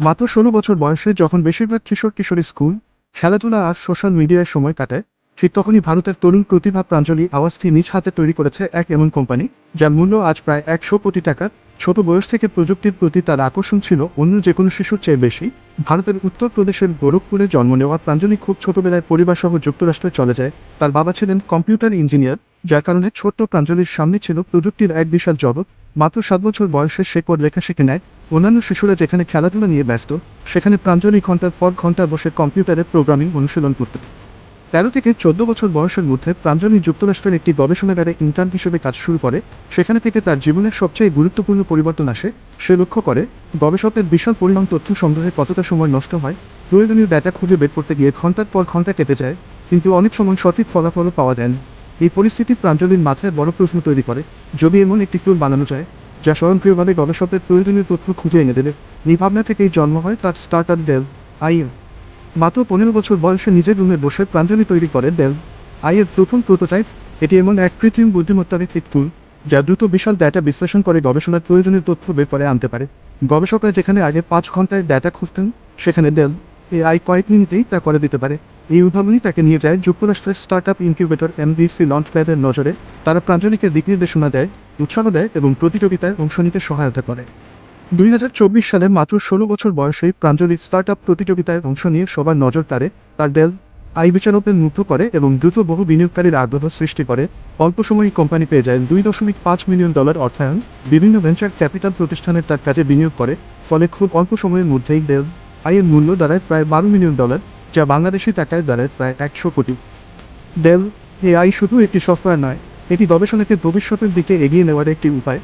মাত্র ষোলো বছর বয়সে যখন বেশিরভাগ কিশোর কিশোরী স্কুল, খেলাধুলা আর সোশ্যাল মিডিয়ায় সময় কাটায় ঠিক তখনই ভারতের তরুণ প্রতিভা প্রাঞ্জলি আওয়াজটি নিজ হাতে তৈরি করেছে এক এমন কোম্পানি, যার মূল্য আজ প্রায় একশো কোটি টাকা। ছোট বয়স থেকে প্রযুক্তির প্রতি তার আকর্ষণ ছিল অন্য যে কোনো শিশুর চেয়ে বেশি। ভারতের উত্তরপ্রদেশের গোরখপুরে জন্ম নেওয়া প্রাঞ্জলি খুব ছোটবেলায় পরিবারসহ যুক্তরাষ্ট্রে চলে যায়। তার বাবা ছিলেন কম্পিউটার ইঞ্জিনিয়ার, যার কারণে ছোট্ট প্রাঞ্জলির সামনে ছিল প্রযুক্তির এক বিশাল জগৎ। মাত্র সাত বছর বয়সে সে কোড লেখা শিখে নেয়। অন্যান্য শিশুরা যেখানে খেলাধুলা নিয়ে ব্যস্ত, সেখানে প্রাঞ্জলি ঘণ্টার পর ঘণ্টা বসে কম্পিউটারে প্রোগ্রামিং অনুশীলন করত। তেরো থেকে চোদ্দ বছর বয়সের মধ্যে প্রাঞ্জলি যুক্তরাষ্ট্রের একটি গবেষণাগারে ইন্টার্ন হিসেবে কাজ শুরু করে, সেখানে থেকে তার জীবনের সবচেয়ে গুরুত্বপূর্ণ পরিবর্তন আসে। সে লক্ষ্য করে, গবেষকদের বিশাল পরিমাণ তথ্য সংগ্রহে কতটা সময় নষ্ট হয়, প্রয়োজনীয় ডেটা খুঁজে বের করতে গিয়ে ঘণ্টার পর ঘণ্টা কেটে যায়, কিন্তু অনেক সময় সঠিক ফলাফলও পাওয়া যায় না। এই পরিস্থিতি প্রাঞ্জলির মাথায় বড় প্রশ্ন তৈরি করে, যদি এমন একটি টুল বানানো যায়, যা স্বয়ংক্রিয়ভাবে গবেষকদের প্রয়োজনীয় তথ্য খুঁজে এনে দেবে। এই ভাবনা থেকেই জন্ম হয় তার স্টার্ট আপ ডেল আইএ মাত্র পনেরো বছর বয়সে নিজের রুমে বসে প্রাঞ্জলি তৈরি করে ডেল আইয়ের প্রথম প্রোটোটাইপ, এটি এমন এক কৃত্রিম বুদ্ধিমত্তার একটি টুল যা দ্রুত বিশাল ডেটা বিশ্লেষণ করে গবেষণার প্রয়োজনীয় তথ্য বের করে আনতে পারে। গবেষকরা যেখানে আগে পাঁচ ঘন্টায় ডেটা খুঁজতেন, সেখানে ডেল এআই কয়েক মিনিটেই তা করে দিতে পারে। এই উদ্ভাবনই তাকে নিয়ে যায় যুক্তরাষ্ট্রের start up incubator MDC launch প্যাডের নজরে। তারা প্রাঞ্জলিকে দিক নির্দেশনা দেয়, উৎসাহ দেয় এবং প্রতিযোগিতায় অংশ নিতে সহায়তা করে। দুই হাজার চব্বিশ সালে মাত্র ষোলো বছর বয়সেই প্রাঞ্জলি স্টার্ট আপ প্রতিযোগিতায় অংশ নিয়ে সবার নজর তারে, তার ডেল আই বিচারকদের মুগ্ধ করে এবং দ্রুত বহু বিনিয়োগকারীর আগ্রহ সৃষ্টি করে। অল্প সময়ই কোম্পানি পেয়ে যায় দুই দশমিক পাঁচ মিলিয়ন ডলার অর্থায়ন। বিভিন্ন ভেঞ্চার ক্যাপিটাল প্রতিষ্ঠানের তার কাজে বিনিয়োগ করে, ফলে খুব অল্প সময়ের মধ্যেই ডেল আইয়ের মূল্য দাঁড়ায় প্রায় বারো মিলিয়ন ডলার, যা বাংলাদেশি টাকায় দাঁড়ায় প্রায় একশো কোটি। ডেল এআই শুধু একটি সফটওয়্যার নয় এটি গবেষণাকে ভবিষ্যতের দিকে এগিয়ে নেওয়ার একটি উপায়।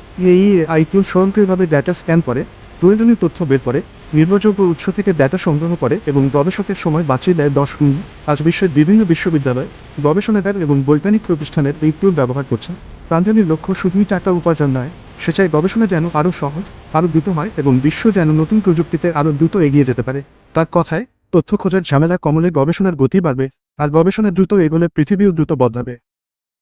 এই টুল স্বয়ংক্রিয়ভাবে ডেটা স্ক্যান করে, প্রয়োজনীয় তথ্য বের করে, নির্ভরযোগ্য উৎস থেকে ডেটা সংগ্রহ করে এবং গবেষকের সময় বাঁচিয়ে দেয় দশ গুণ। আজ বিশ্বের বিভিন্ন বিশ্ববিদ্যালয় গবেষণাগার এবং বৈজ্ঞানিক প্রতিষ্ঠানের এই টুল ব্যবহার করছে। প্রাঞ্জলির লক্ষ্য শুধুই টাকা উপার্জন নয় সে চায় গবেষণা যেন আরও সহজ, আরও দ্রুত হয় এবং বিশ্ব যেন নতুন প্রযুক্তিতে আরও দ্রুত এগিয়ে যেতে পারে। তার কথায়, তথ্য খোঁজার ঝামেলা কমলে গবেষণার গতি বাড়বে, আর গবেষণা দ্রুত এগোলে পৃথিবীও দ্রুত বদলাবে।